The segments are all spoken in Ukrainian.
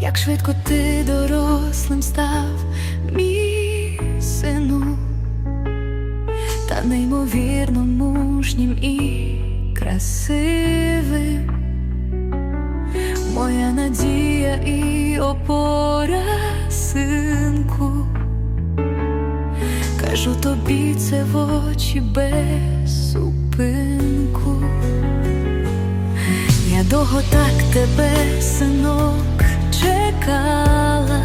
як швидко ти дорослим став, мій сину, та неймовірно мужнім і красивим. Моя надія і опора, синку. Кажу тобі це в очі без зупинку. Я довго так тебе, синок, чекала,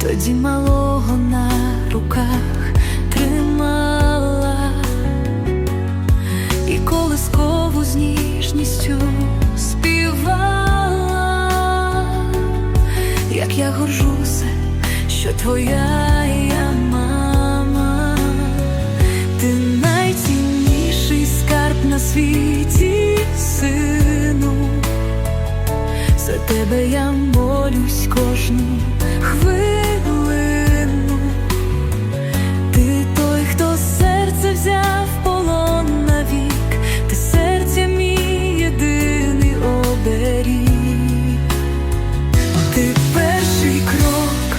тоді малого на руках тримала, і колискову з ніжністю співала, як я горжуся, що твоя мама, ти найцінніший скарб на світі, тебе я молюсь кожну хвилину. Ти той, хто серце взяв полон навік, ти серця мій єдиний оберіг. Ти перший крок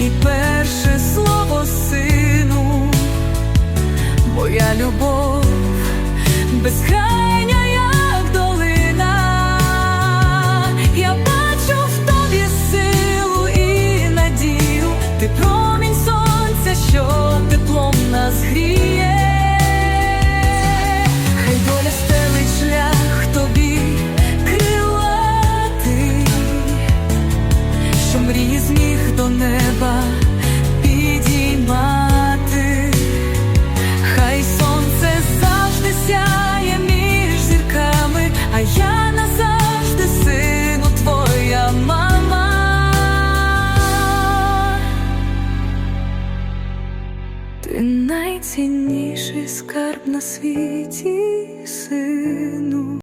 і перше слово сину, моя любов безкрайня, неба підіймати, хай сонце завжди сяє між зірками, а я назавжди сину твоя мама. Ти найцінніший скарб на світі, сину.